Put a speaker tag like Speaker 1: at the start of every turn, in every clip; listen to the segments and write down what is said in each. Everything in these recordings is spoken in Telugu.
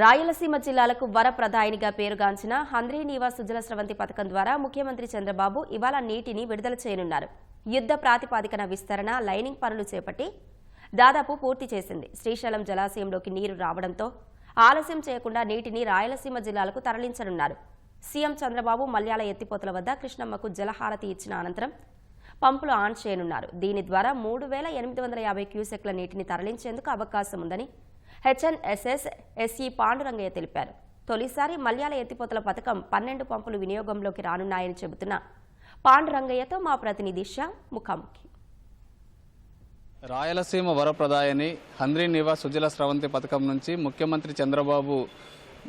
Speaker 1: రాయలసీమ జిల్లాలకు వరప్రదాయినిగా పేరుగాంచిన హంద్రీ నీవా సుజల స్రవంతి పథకం ద్వారా ముఖ్యమంత్రి చంద్రబాబు ఇవాళ నీటిని విడుదల చేయనున్నారు. యుద్ధ ప్రాతిపాదికన విస్తరణ లైనింగ్ పనులు చేపట్టి దాదాపు పూర్తి చేసింది. శ్రీశైలం జలాశయంలోకి నీరు రావడంతో ఆలస్యం చేయకుండా నీటిని రాయలసీమ జిల్లాలకు తరలించనున్నారు. సీఎం చంద్రబాబు మల్యాల ఎత్తిపోతల వద్ద కృష్ణమ్మకు జలహారతి ఇచ్చిన అనంతరం పంపులు ఆన్ చేయనున్నారు. దీని ద్వారా మూడు వేల ఎనిమిది వందల యాభై క్యూసెక్ల నీటిని తరలించేందుకు అవకాశం ఉందని హెచ్ఎన్ఎస్ఎస్ ఎస్ఈ పాండురంగయ్య తెలిపారు. తొలిసారి మల్యాల ఎత్తిపోతల పథకం పన్నెండు పంపులు వినియోగంలోకి రానున్నాయని చెబుతున్న పాండురంగయ్యతో మా ప్రతినిధి షా ముఖాముఖి.
Speaker 2: రాయలసీమ వరప్రదాయని హంద్రీ నివాస్ సుజల స్రవంతి పథకం నుంచి ముఖ్యమంత్రి చంద్రబాబు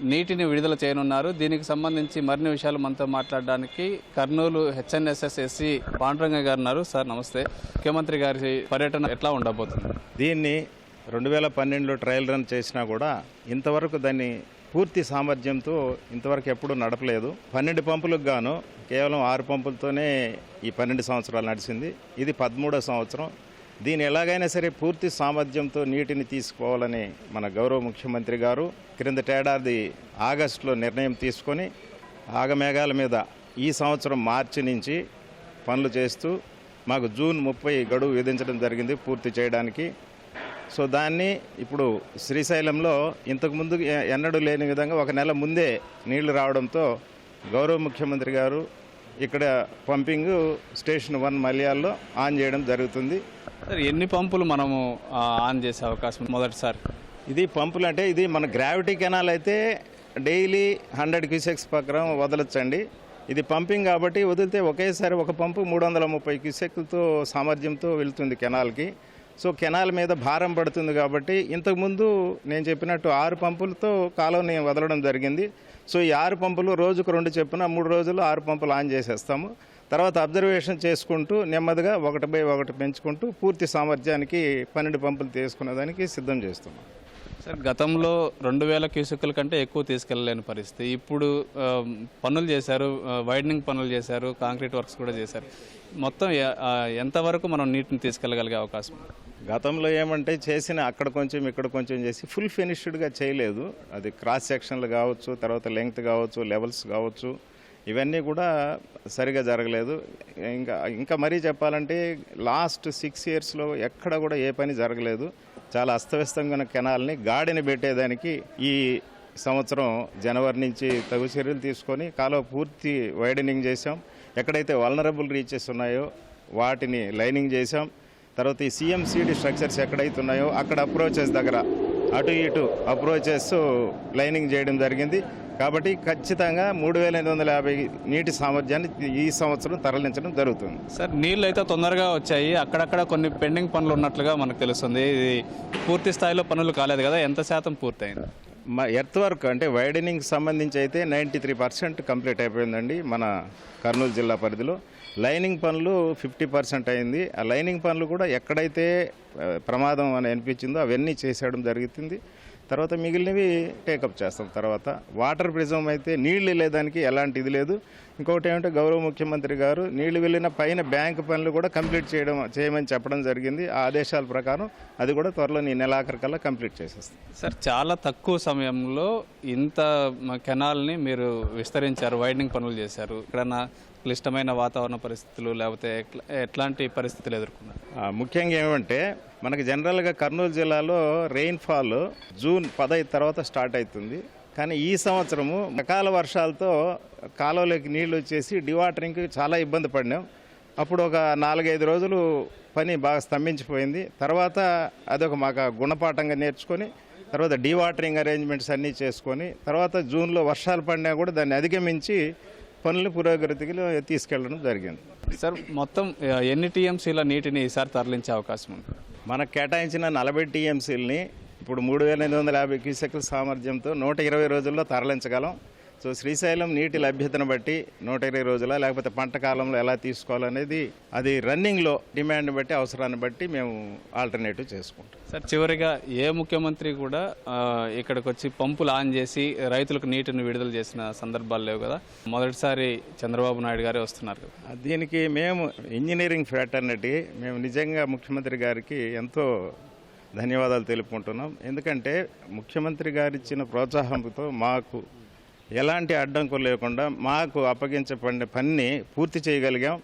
Speaker 2: నీటిని విడుదల చేయనున్నారు. దీనికి సంబంధించి మరిన్ని విషయాలు మనతో మాట్లాడడానికి కర్నూలు హెచ్ఎన్ఎస్ఎస్ ఎస్సీ పాండురంగ గారు ఉన్నారు. సార్ నమస్తే. ముఖ్యమంత్రి గారి పర్యటన ఎట్లా ఉండబోతుంది?
Speaker 3: దీన్ని రెండు వేల పన్నెండులో ట్రయల్ రన్ చేసినా కూడా ఇంతవరకు దాన్ని పూర్తి సామర్థ్యంతో ఇంతవరకు ఎప్పుడూ నడపలేదు. పన్నెండు పంపులకు గాను కేవలం ఆరు పంపులతోనే ఈ పన్నెండు సంవత్సరాలు నడిచింది. ఇది పదమూడో సంవత్సరం. దీని ఎలాగైనా సరే పూర్తి సామర్థ్యంతో నీటిని తీసుకోవాలని మన గౌరవ ముఖ్యమంత్రి గారు క్రిందటేడాది ఆగస్టులో నిర్ణయం తీసుకొని ఆగమేఘాల మీద ఈ సంవత్సరం మార్చి నుంచి పనులు చేస్తూ మాకు జూన్ ముప్పై గడువు విధించడం జరిగింది పూర్తి చేయడానికి. సో దాన్ని ఇప్పుడు శ్రీశైలంలో ఇంతకుముందు ఎన్నడూ లేని విధంగా ఒక నెల ముందే నీళ్ళు రావడంతో గౌరవ ముఖ్యమంత్రి గారు ఇక్కడ పంపింగ్ స్టేషన్ వన్ మలయాల్లో ఆన్ చేయడం జరుగుతుంది.
Speaker 2: సార్ ఎన్ని పంపులు మనము ఆన్ చేసే అవకాశం మొదటిసారి.
Speaker 3: ఇది పంపులు అంటే ఇది మన గ్రావిటీ కెనాల్ అయితే డైలీ హండ్రెడ్ క్యూసెక్స్ ప్రకారం వదలొచ్చండి. ఇది పంపింగ్ కాబట్టి వదిలితే ఒకేసారి ఒక పంపు మూడు వందల ముప్పై క్యూసెక్లతో సామర్థ్యంతో వెళ్తుంది కెనాల్కి. సో కెనాల్ మీద భారం పడుతుంది కాబట్టి ఇంతకుముందు నేను చెప్పినట్టు ఆరు పంపులతో కాలువని వదలడం జరిగింది. సో ఈ ఆరు పంపులు రోజుకు రెండు చెప్పిన మూడు రోజులు ఆరు పంపులు ఆన్ చేసేస్తాము. తర్వాత అబ్జర్వేషన్ చేసుకుంటూ నెమ్మదిగా ఒకటి బై ఒకటి పెంచుకుంటూ పూర్తి సామర్థ్యానికి పన్నెండు పంపులు తీసుకునేదానికి సిద్ధం చేస్తున్నాం.
Speaker 2: సార్ గతంలో రెండు వేల క్యూసెక్కుల కంటే ఎక్కువ తీసుకెళ్ళలేని పరిస్థితి. ఇప్పుడు పనులు చేశారు వైడనింగ్ పనులు చేశారు కాంక్రీట్ వర్క్స్ కూడా చేశారు. మొత్తం ఎంతవరకు మనం నీటిని తీసుకెళ్ళగలిగే అవకాశం? ఉంది?
Speaker 3: గతంలో ఏమంటే చేసిన అక్కడ కొంచెం ఇక్కడ కొంచెం చేసి ఫుల్ ఫినిష్డ్గా చేయలేదు. అది క్రాస్ సెక్షన్లు కావచ్చు తర్వాత లెంగ్త్ కావచ్చు లెవెల్స్ కావచ్చు ఇవన్నీ కూడా సరిగా జరగలేదు. ఇంకా ఇంకా మరీ చెప్పాలంటే లాస్ట్ సిక్స్ ఇయర్స్లో ఎక్కడ కూడా ఏ పని జరగలేదు. చాలా అస్తవ్యస్తంగా ఉన్న కెనాల్ని గాడిని పెట్టేదానికి ఈ సంవత్సరం జనవరి నుంచి తగు చర్యలు తీసుకొని కాలువ పూర్తి వైడనింగ్ చేసాం ఎక్కడైతే వలనరబుల్ రీచెస్ ఉన్నాయో వాటిని లైనింగ్ చేసాం తర్వాత ఈ సిఎంసిడి స్ట్రక్చర్స్ ఎక్కడైతే ఉన్నాయో అక్కడ అప్రోచెస్ దగ్గర అటు ఇటు అప్రోచెస్ లైనింగ్ చేయడం జరిగింది. కాబట్టి ఖచ్చితంగా మూడు వేల ఎనిమిది వందల యాభై నీటి సామర్థ్యాన్ని ఈ సంవత్సరం తరలించడం జరుగుతుంది.
Speaker 2: సార్ నీళ్ళు అయితే తొందరగా వచ్చాయి. అక్కడక్కడ కొన్ని పెండింగ్ పనులు ఉన్నట్లుగా మనకు తెలుస్తుంది. ఇది పూర్తి స్థాయిలో పనులు కాలేదు కదా. ఎంత శాతం పూర్తయింది?
Speaker 3: ఎర్త్ వర్క్ అంటే వైడనింగ్ సంబంధించి అయితే నైంటీ త్రీ పర్సెంట్ కంప్లీట్ అయిపోయిందండి మన కర్నూలు జిల్లా పరిధిలో. లైనింగ్ పనులు ఫిఫ్టీ పర్సెంట్ అయింది. ఆ లైనింగ్ పనులు కూడా ఎక్కడైతే ప్రమాదం అని అనిపించిందో అవన్నీ చేసేయడం జరుగుతుంది తర్వాత మిగిలినవి టేకప్ చేస్తాం. తర్వాత వాటర్ ప్రిజం అయితే నీళ్ళు వెళ్ళేదానికి ఎలాంటి ఇది లేదు. ఇంకొకటి ఏమంటే గౌరవ ముఖ్యమంత్రి గారు నీళ్ళు వెళ్ళిన పైన బ్యాంక్ పనులు కూడా కంప్లీట్ చేయడం చేయమని చెప్పడం జరిగింది. ఆ ఆదేశాల ప్రకారం అది కూడా త్వరలో ఈ నెలాఖరికల్లా కంప్లీట్ చేసేస్తాం.
Speaker 2: సార్ చాలా తక్కువ సమయంలో ఇంత కెనాల్ని మీరు విస్తరించారు వైడనింగ్ పనులు చేశారు. ఇక్కడ క్లిష్టమైన వాతావరణ పరిస్థితులు లేకపోతే ఎట్లా- ఎట్లాంటి పరిస్థితులు ఎదుర్కొన్నారు?
Speaker 3: ముఖ్యంగా ఏమంటే మనకి జనరల్గా కర్నూలు జిల్లాలో రెయిన్ఫాల్ జూన్ పదహైదు తర్వాత స్టార్ట్ అవుతుంది కానీ ఈ సంవత్సరము అకాల వర్షాలతో కాలువలోకి నీళ్ళు వచ్చేసి డివాటరింగ్కి చాలా ఇబ్బంది పడినాం. అప్పుడు ఒక నాలుగైదు రోజులు పని బాగా స్తంభించిపోయింది. తర్వాత అదొక మాకు గుణపాఠంగా నేర్చుకొని తర్వాత డివాటరింగ్ అరేంజ్మెంట్స్ అన్నీ చేసుకొని తర్వాత జూన్లో వర్షాలు పడినా కూడా దాన్ని అధిగమించి పనులు పురోగతికి తీసుకెళ్ళడం జరిగింది.
Speaker 2: సార్ మొత్తం ఎన్ని టీఎంసీల నీటిని ఈసారి తరలించే అవకాశం ఉంది?
Speaker 3: మనకు కేటాయించిన నలభై టీఎంసీలని ఇప్పుడు మూడు వేల ఎనిమిది వందల యాభై క్యూసెక్ల సామర్థ్యంతో నూట ఇరవై రోజుల్లో తరలించగలం. సో శ్రీశైలం నీటి లభ్యతను బట్టి నూట ఇరవై రోజుల లేకపోతే పంట కాలంలో ఎలా తీసుకోవాలనేది అది రన్నింగ్లో డిమాండ్ని బట్టి అవసరాన్ని బట్టి మేము ఆల్టర్నేటివ్ చేసుకుంటాం.
Speaker 2: సార్ చివరిగా ఏ ముఖ్యమంత్రి కూడా ఇక్కడికి వచ్చి పంపులు ఆన్ చేసి రైతులకు నీటిని విడుదల చేసిన సందర్భాలు లేవు కదా. మొదటిసారి చంద్రబాబు నాయుడు గారే వస్తున్నారు కదా.
Speaker 3: దీనికి మేము ఇంజనీరింగ్ ఫ్రాటర్నిటీ మేము నిజంగా ముఖ్యమంత్రి గారికి ఎంతో ధన్యవాదాలు తెలుపుకుంటున్నాం. ఎందుకంటే ముఖ్యమంత్రి గారు ఇచ్చిన ప్రోత్సాహంతో మాకు ఎలాంటి అడ్డంకులు లేకుండా మాకు అప్పగించబడిన పనిని పూర్తి చేయగలిగాం.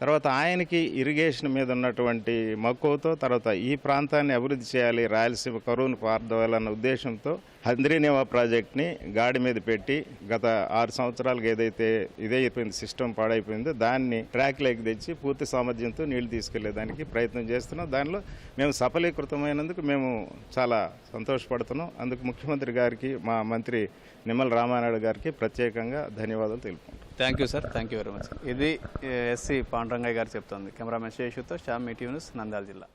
Speaker 3: తర్వాత ఆయనకి ఇరిగేషన్ మీద ఉన్నటువంటి మక్కువతో తర్వాత ఈ ప్రాంతాన్ని అభివృద్ధి చేయాలి రాయలసీమ కరువును పారదోయాలన్న ఉద్దేశంతో హంద్రీనేవా ప్రాజెక్ట్ని గాడి మీద పెట్టి గత ఆరు సంవత్సరాలుగా ఏదైతే ఇదే అయిపోయింది సిస్టమ్ పాడైపోయిందో దాన్ని ట్రాక్లోకి తెచ్చి పూర్తి సామర్థ్యంతో నీళ్ళు తీసుకెళ్ళేదానికి ప్రయత్నం చేస్తున్నాం. దానిలో మేము సఫలీకృతమైనందుకు మేము చాలా సంతోషపడుతున్నాం. అందుకు ముఖ్యమంత్రి గారికి మా మంత్రి నిమ్మల రామానాయుడు గారికి ప్రత్యేకంగా ధన్యవాదాలు తెలుపుకుంటాం
Speaker 2: thank you sir thank you very much ఇది ఎస్సీ పాండురంగయ్య గారు చెప్తోంది. కెమెరామెన్ శేషుతో శ్యామ్ మీటీ న్యూస్ నంద్యాల జిల్లా.